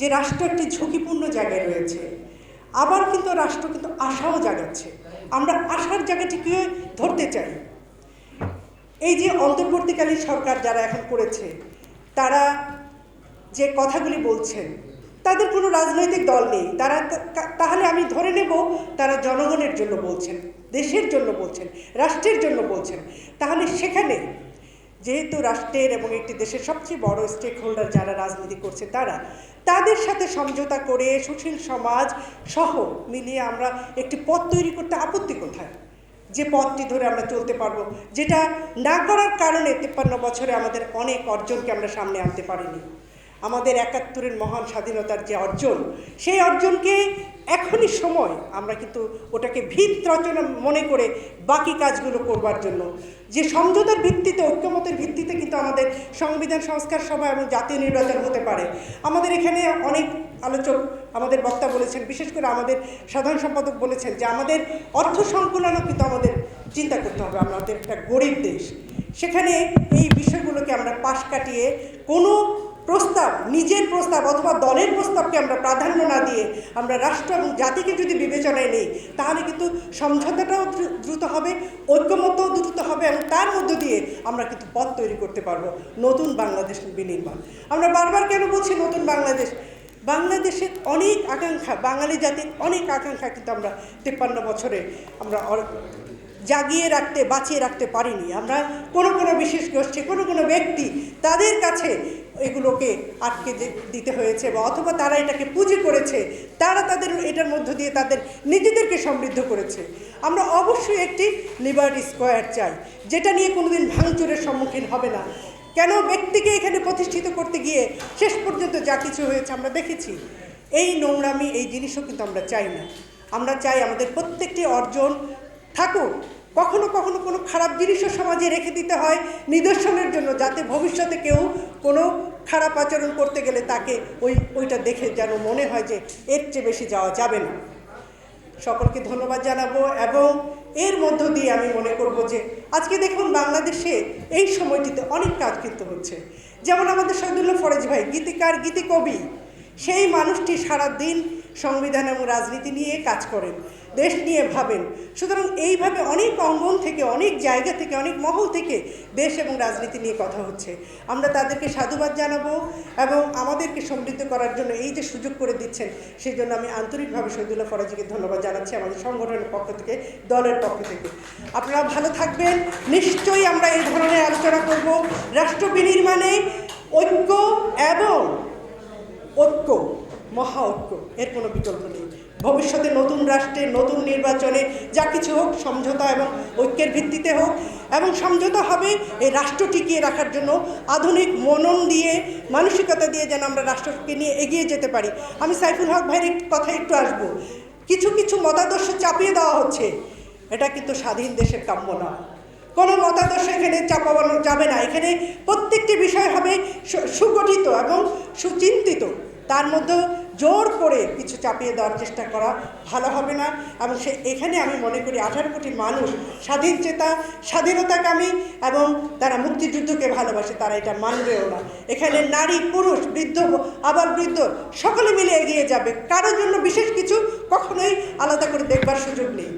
যে রাষ্ট্র একটি ঝুঁকিপূর্ণ জায়গায় রয়েছে, আবার কিন্তু রাষ্ট্র কিন্তু আশাও জাগাচ্ছে। আমরা আশার জায়গাটিকে ধরতে চাই? এই যে অন্তর্বর্তীকালীন সরকার যারা এখন করেছে, তারা যে কথাগুলি বলছেন, তাদের কোনো রাজনৈতিক দল নেই। তারা তাহলে আমি ধরে নেব, তারা জনগণের জন্য বলছেন, দেশের জন্য বলছেন, রাষ্ট্রের জন্য বলছেন। তাহলে সেখানে যেহেতু রাষ্ট্রের এবং একটি দেশের সবচেয়ে বড় স্টেক হোল্ডার যারা রাজনীতি করছে তারা, তাদের সাথে সমঝোতা করে সুশীল সমাজ সহ মিলিয়ে আমরা একটি পথ তৈরি করতে আপত্তি কোথায়? যে পথটি ধরে আমরা চলতে পারব, যেটা না করার কারণে তেপ্পান্ন বছরে আমাদের অনেক অর্জনকে আমরা সামনে আনতে পারিনি। আমাদের একাত্তরের মহান স্বাধীনতার যে অর্জন, সেই অর্জনকে এখনই সময় আমরা কিন্তু ওটাকে ভিত রচনা মনে করে বাকি কাজগুলো করবার জন্য যে সমঝোতার ভিত্তিতে, ঐক্যমতের ভিত্তিতে কিন্তু আমাদের সংবিধান, সংস্কার সভা এবং জাতীয় নির্বাচন হতে পারে। আমাদের এখানে অনেক আলোচক আমাদের বক্তা বলেছেন, বিশেষ করে আমাদের সাধারণ সম্পাদক বলেছেন যে আমাদের অর্থ সংকুলনও কিন্তু আমাদের চিন্তা করতে হবে। আমাদের একটা গরিব দেশ। সেখানে এই বিষয়গুলোকে আমরা পাশ কাটিয়ে কোনো প্রস্তাব, নিজের প্রস্তাব অথবা দলের প্রস্তাবকে আমরা প্রাধান্য না দিয়ে আমরা রাষ্ট্র এবং জাতিকে যদি বিবেচনায় নেই, তাহলে কিন্তু সমঝোতাটাও দ্রুত হবে ঐক্যমতও দ্রুত হবে এবং তার মধ্য দিয়ে আমরা কিন্তু পথ তৈরি করতে পারব নতুন বাংলাদেশ বিনির্মাণ। আমরা বারবার কেন বলছি নতুন বাংলাদেশ? বাংলাদেশের অনেক আকাঙ্ক্ষা, বাঙালি জাতির অনেক আকাঙ্ক্ষা কিন্তু আমরা তেপ্পান্ন বছরে আমরা জাগিয়ে রাখতে, বাঁচিয়ে রাখতে পারিনি। আমরা কোনো কোনো বিশেষ গোষ্ঠী, কোনো কোনো ব্যক্তি তাদের কাছে এগুলোকে আটকে দিতে হয়েছে বা অথবা তারা এটাকে পুঁজি করেছে, তারা তাদের এটার মধ্য দিয়ে তাদের নিজেদেরকে সমৃদ্ধ করেছে। আমরা অবশ্যই একটি লিবার্টি স্কোয়ার চাই, যেটা নিয়ে কোনোদিন ভাঙচুরের সম্মুখীন হবে না। কেন ব্যক্তিকে এখানে প্রতিষ্ঠিত করতে গিয়ে শেষ পর্যন্ত যা কিছু হয়েছে আমরা দেখেছি। এই নোংরামি, এই জিনিসও কিন্তু আমরা চাই না। আমরা চাই আমাদের প্রত্যেকটি অর্জন থাকুক। কখনো কখনো কোনো খারাপ জিনিসও সমাজে রেখে দিতে হয় নিদর্শনের জন্য, যাতে ভবিষ্যতে কেউ কোনো খারাপ আচরণ করতে গেলে তাকে ওই, ওইটা দেখে যেন মনে হয় যে এর চেয়ে বেশি যাওয়া যাবে না। সকলকে ধন্যবাদ জানাব এবং এর মধ্য দিয়ে আমি মনে করব যে আজকে দেখুন বাংলাদেশে এই সময়টিতে অনেক কাজ কিন্তু হচ্ছে। যেমন আমাদের শহীদুল্লাহ ফরেজ ভাই, গীতিকার, গীতিকবি সেই মানুষটি সারা দিন সংবিধান এবং রাজনীতি নিয়ে কাজ করেন, দেশ নিয়ে ভাবেন। সুতরাং এইভাবে অনেক অঙ্গন থেকে, অনেক জায়গা থেকে, অনেক মহল থেকে দেশ এবং রাজনীতি নিয়ে কথা হচ্ছে। আমরা তাদেরকে সাধুবাদ জানাব এবং আমাদেরকে সমৃদ্ধ করার জন্য এই যে সুযোগ করে দিচ্ছেন, সেই জন্য আমি আন্তরিকভাবে শহীদুল্লাহ ফরাজিকে ধন্যবাদ জানাচ্ছি আমাদের সংগঠনের পক্ষ থেকে, দলের পক্ষ থেকে। আপনারা ভালো থাকবেন। নিশ্চয়ই আমরা এই ধরনের আলোচনা করব। রাষ্ট্র বিনির্মাণে ঐক্য এবং ঐক্য, মহা ঐক্য, এর কোনো বিকল্প নেই। ভবিষ্যতে নতুন রাষ্ট্রে, নতুন নির্বাচনে যা কিছু হোক, সমঝোতা এবং ঐক্যের ভিত্তিতে হোক, এবং সমঝোতা হবে এই রাষ্ট্র টিকিয়ে রাখার জন্য আধুনিক মনন দিয়ে, মানসিকতা দিয়ে যেন আমরা রাষ্ট্রকে নিয়ে এগিয়ে যেতে পারি। আমি সাইফুল হক ভাইয়ের কথা একটু আসব। কিছু কিছু মতাদর্শ চাপিয়ে দেওয়া হচ্ছে। এটা কিন্তু স্বাধীন দেশের কাম্য না কোনো মতাদর্শ এখানে চাপানো যাবে না। এখানে প্রত্যেকটি বিষয় হবে সুগঠিত এবং সুচিন্তিত তার মধ্যে জোর করে কিছু চাপিয়ে দেওয়ার চেষ্টা করা ভালো হবে না এবং সে এখানে আমি মনে করি আঠারো কোটি মানুষ স্বাধীন চেতা, স্বাধীনতাকামী এবং তারা মুক্তিযুদ্ধকে ভালোবাসে, তারা এটা মানবেও না। এখানে নারী, পুরুষ, বৃদ্ধ, আবার বৃদ্ধ, সকলে মিলে এগিয়ে যাবে। কারোর জন্য বিশেষ কিছু কখনোই আলাদা করে দেখবার সুযোগ নেই।